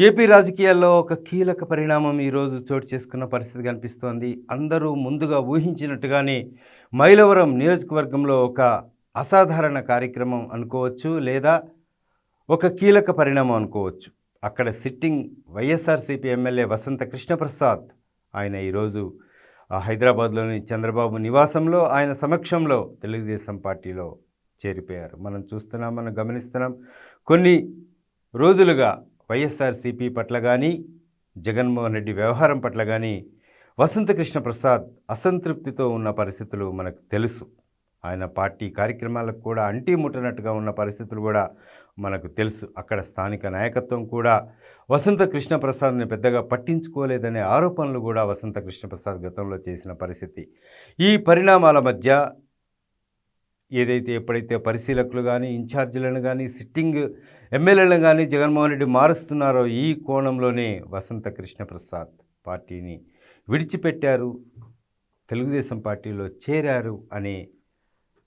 AP రాజకీయాల్లో ఒక కీలక పరిణామం ఈరోజు చోటు చేసుకున్న పరిస్థితి కనిపిస్తోంది. అందరూ ముందుగా ఊహించినట్టుగానే మైలవరం నియోజకవర్గంలో ఒక అసాధారణ కార్యక్రమం అనుకోవచ్చు లేదా ఒక కీలక పరిణామం అనుకోవచ్చు. అక్కడ sitting YSRCP MLA Vasantha Krishnaprasad ఆయన ఈరోజు ఆ, హైదరాబాద్లోని చంద్రబాబు నివాసంలో ఆయన సమక్షంలో తెలుగుదేశం పార్టీలో చేరిపోయారు. మనం చూస్తున్నాం మనం గమనిస్తున్నాం. కొన్ని రోజులుగా వైఎస్ఆర్సీపీ పట్ల కానీ జగన్మోహన్ రెడ్డి వ్యవహారం పట్ల కానీ వసంతకృష్ణ ప్రసాద్ అసంతృప్తితో ఉన్న పరిస్థితులు మనకు తెలుసు. ఆయన పార్టీ కార్యక్రమాలకు కూడా అంటీ ముట్టనట్టుగా ఉన్న పరిస్థితులు కూడా మనకు తెలుసు. అక్కడ స్థానిక నాయకత్వం కూడా వసంత కృష్ణప్రసాద్ని పెద్దగా పట్టించుకోలేదనే ఆరోపణలు కూడా వసంత కృష్ణప్రసాద్ గతంలో చేసిన పరిస్థితి. ఈ పరిణామాల మధ్య ఏదైతే ఎప్పుడైతే పరిశీలకులు కానీ ఇన్ఛార్జీలను కానీ సిట్టింగ్ ఎమ్మెల్యేలను కానీ జగన్మోహన్ రెడ్డి మారుస్తున్నారో ఈ కోణంలోనే వసంత కృష్ణ ప్రసాద్ పార్టీని విడిచిపెట్టారు. తెలుగుదేశం పార్టీలో చేరారు అనే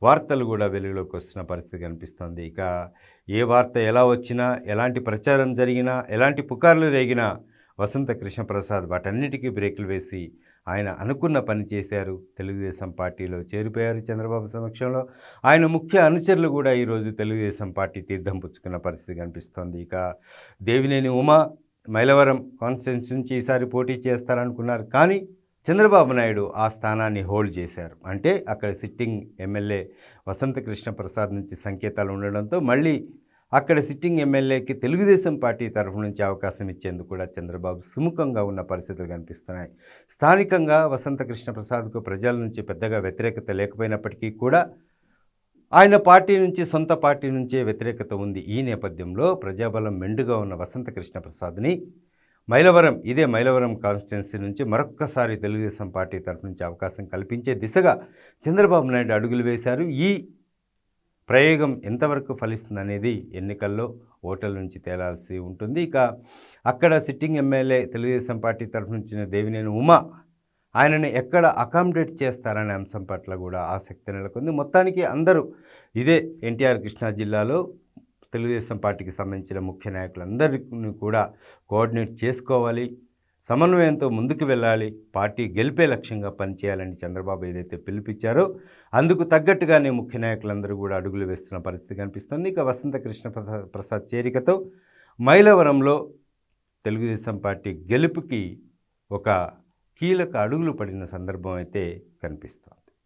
వార్తలు కూడా వెలుగులోకి వస్తున్న పరిస్థితి కనిపిస్తోంది. ఇక ఏ వార్త ఎలా వచ్చినా ఎలాంటి ప్రచారం జరిగినా ఎలాంటి పుకార్లు రేగినా వసంత కృష్ణప్రసాద్ వాటన్నిటికీ బ్రేకులు వేసి ఆయన అనుకున్న పని చేశారు. తెలుగుదేశం పార్టీలో చేరిపోయారు చంద్రబాబు సమక్షంలో. ఆయన ముఖ్య అనుచరులు కూడా ఈరోజు తెలుగుదేశం పార్టీ తీర్థం పుచ్చుకున్న పరిస్థితి కనిపిస్తోంది. ఇక దేవినేని ఉమా మైలవరం కాన్స్టిట్యూన్స్ నుంచి ఈసారి పోటీ చేస్తారనుకున్నారు. కానీ చంద్రబాబు నాయుడు ఆ స్థానాన్ని హోల్డ్ చేశారు. అంటే అక్కడ సిట్టింగ్ ఎమ్మెల్యే వసంత కృష్ణ ప్రసాద్ నుంచి సంకేతాలు ఉండడంతో మళ్ళీ అక్కడ సిట్టింగ్ ఎమ్మెల్యేకి తెలుగుదేశం పార్టీ తరఫు నుంచి అవకాశం ఇచ్చేందుకు కూడా చంద్రబాబు సుముఖంగా ఉన్న పరిస్థితులు కనిపిస్తున్నాయి. స్థానికంగా వసంత కృష్ణ ప్రసాద్కు ప్రజల నుంచి పెద్దగా వ్యతిరేకత లేకపోయినప్పటికీ కూడా ఆయన పార్టీ నుంచి సొంత పార్టీ నుంచే వ్యతిరేకత ఉంది. ఈ నేపథ్యంలో ప్రజాబలం మెండుగా ఉన్న వసంత కృష్ణ ప్రసాద్ని మైలవరం ఇదే మైలవరం కాన్స్టిట్యున్సీ నుంచి మరొక్కసారి తెలుగుదేశం పార్టీ తరఫు నుంచి అవకాశం కల్పించే దిశగా చంద్రబాబు నాయుడు అడుగులు వేశారు. ఈ ప్రయోగం ఎంతవరకు ఫలిస్తుంది అనేది ఎన్నికల్లో ఓటర్ల నుంచి తేలాల్సి ఉంటుంది. ఇక అక్కడ సిట్టింగ్ ఎమ్మెల్యే తెలుగుదేశం పార్టీ తరఫు నుంచి దేవినేని ఉమా ఆయనను ఎక్కడ అకామిడేట్ చేస్తారనే అంశం పట్ల కూడా ఆసక్తి నెలకొంది. మొత్తానికి అందరూ ఇదే ఎన్టీఆర్ కృష్ణా జిల్లాలో తెలుగుదేశం పార్టీకి సంబంధించిన ముఖ్య నాయకులందరినీ కూడా కోఆర్డినేట్ చేసుకోవాలి. సమన్వయంతో ముందుకు వెళ్ళాలి. పార్టీ గెలిపే లక్ష్యంగా పనిచేయాలని చంద్రబాబు ఏదైతే పిలుపిచ్చారో అందుకు తగ్గట్టుగానే ముఖ్య నాయకులందరూ కూడా అడుగులు వేస్తున్న పరిస్థితి కనిపిస్తుంది. ఇక వసంత కృష్ణ ప్రసా- ప్రసాద్ చేరికతో మైలవరంలో తెలుగుదేశం పార్టీ గెలుపుకి ఒక కీలక అడుగులు పడిన సందర్భం అయితే కనిపిస్తోంది.